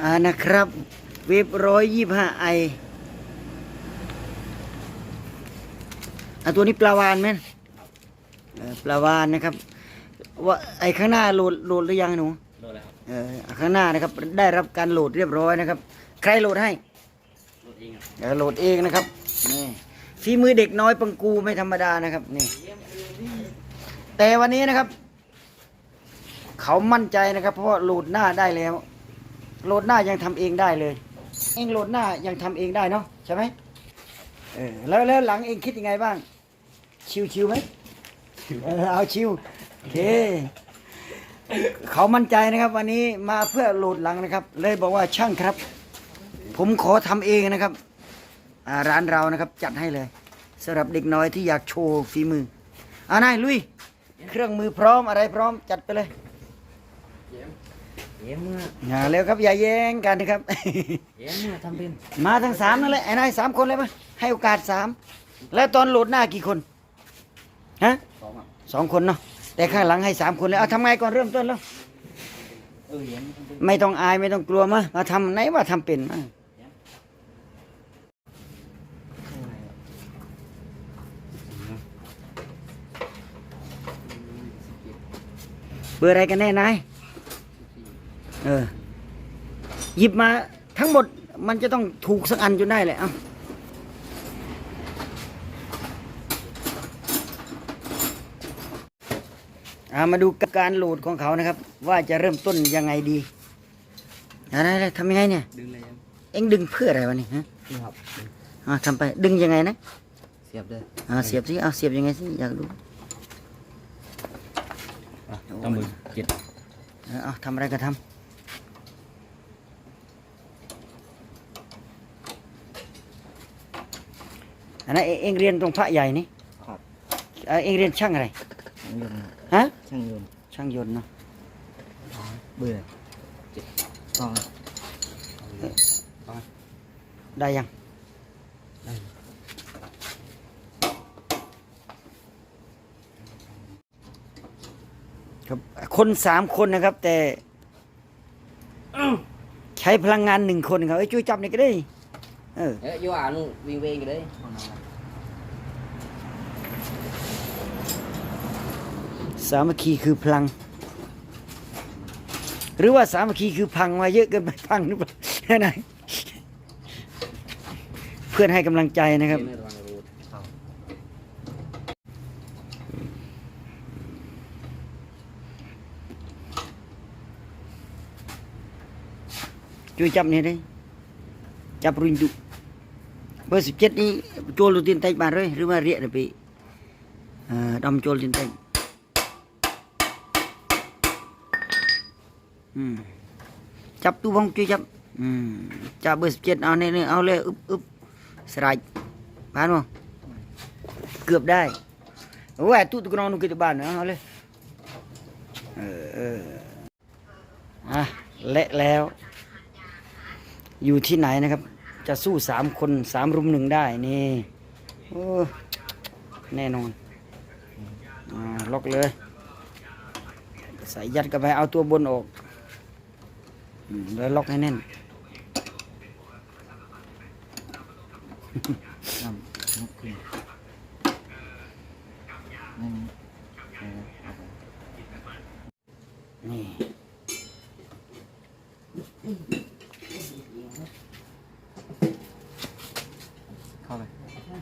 อ่านะครับ เว็บร้อยยี่ห้าไออะตัวนี้ปลาวานไหมเออปลาวานนะครับ ว่าไอข้างหน้าโหลดโหลดหรือยังหนูโดนแล้วครับเออข้างหน้านะครับ ได้รับการโหลดเรียบร้อยนะครับ ใครโหลดให้รถเองครับเดี๋ยวโหลดเองนะครับนี่ฝีมือเด็กน้อยปังกูไม่ธรรมดานะครับนี่ แต่วันนี้นะครับ เขามั่นใจนะครับ เพราะว่าโหลดหน้าได้แล้ว โหลดหน้ายังทำเองได้เลย เองโหลดหน้ายังทำเองได้เนาะใช่ไหมเออแล้วแล้วหลังเองคิดยังไงบ้าง ชิวชิวๆไหมเออเอาชิวโอเคเขามั่นใจนะครับ วันนี้มาเพื่อโหลดหลังนะครับ เลยบอกว่าช่างครับ ผมขอทำเองนะครับอ่าร้านเรานะครับจัดให้เลยสำหรับเด็กน้อยที่อยากโชว์ฝีมือเอานายลุย เครื่องมือพร้อมอะไรพร้อมจัดไปเลย เยี่ยมเยี่ยมเมื่ออย่าเร็วครับอย่าแย่งกันนะครับ เยี่ยมเมื่อทำเป็นมาทั้งสามนั่นแหละไอ้นายสามคนเลยมั้ยให้โอกาสสามแล้วตอนโหลดหน้ากี่คนฮะสองครับสองคนเนาะแต่ข้างหลังให้สามคนเลยเอาทำไงก่อนเริ่มต้นแล้วเออเยี่ยมทำเป็นไม่ต้องอายไม่ต้องกลัวมามาทำไหนว่าทำเป็นมาเบอร์อะไรกันแน่นาย เออ หยิบมาทั้งหมดมันจะต้องถูกสักอันจนได้แหละเอ้าเอามาดูการโหลดของเขานะครับ ว่าจะเริ่มต้นยังไงดีอะไรอะไรทำยังไงเนี่ยดึงเลยครับเอ็งดึงเพื่ออะไรวะนี่ฮะนี่ครับอ่าทำไปดึงยังไงนะ เสียบเลยอ่าเสียบสิเอาเสียบยังไงสิอยากดูต้องมือเจ็ดเออเอาทำอะไรก็ทำ อันนั้นเอ็งเอ็งเรียนตรงพระใหญ่นี่ครับ เอ่อเอ็งเรียนช่างอะไร ช่างยนต์ฮะ ช่างยนต์ช่างยนต์เนาะเบื่อเจ็ดสองได้ยังได้ครับคนสามคนนะครับ แต่ ใช้พลังงานหนึ่งคนครับเอ้ยช่วยจับหน่อยก็ได้ เออเอ้ยโยอ่านวิ่งเวงกันเลยสามัคคีคือพลัง หรือว่าสามัคคีคือพังมาเยอะเกินไปพังหรือเปล่าไหนเพื่อนให้กำลังใจนะครับเกมไจับรุ่นดุเบอร์สิบเจ็ดนี่โจลูตินเต็งมาเลยหรือว่าเรียกนปพี่ดำโจลูตินเต็งจับตู้บ้องจุยจับจับเบอร์สิบเจ็ดเอาเนี่ยเอาเลยอึบอึบสไลด์บ้านมั้งเกือบได้โอ้ยตู้ตุกนองนุกิตบ้านเนาะเอาเลยเอออะเละแล้ว อยู่ที่ไหนนะครับ จะสู้สามคนสามรุมหนึ่งได้นี่โอ้แน่นอนอ่าล็อกเลย ใส่ยัดกันไปเอาตัวบนออกอืมแล้วล็อกให้แน่นนำนกขึ้นนั่น เออเอาไปนี่เข้าไป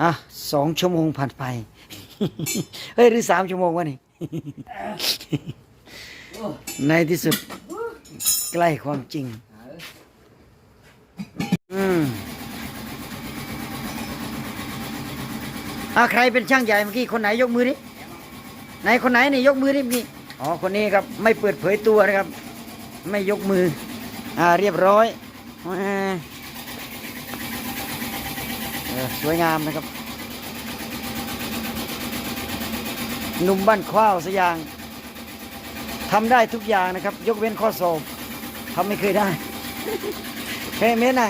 อะสองชั่วโมงผ่านไป เฮ้ย หรือสามชั่วโมงวะนี่ ในที่สุด ใกล้ความจริง อืมอะใครเป็นช่างใหญ่เมื่อกี้ คนไหนยกมือดิ ไหนคนไหนนี่ยกมือดิเมื่อกี้ อ๋อคนนี้ครับไม่เปิดเผยตัวนะครับ ไม่ยกมืออ่าเรียบร้อยอสวยงามนะครับหนุ่มบ้านขว้าวสยางทำได้ทุกอย่างนะครับ ยกเว้นข้อสอบทำไม่เคยได้เฮ้ยเม้นไหน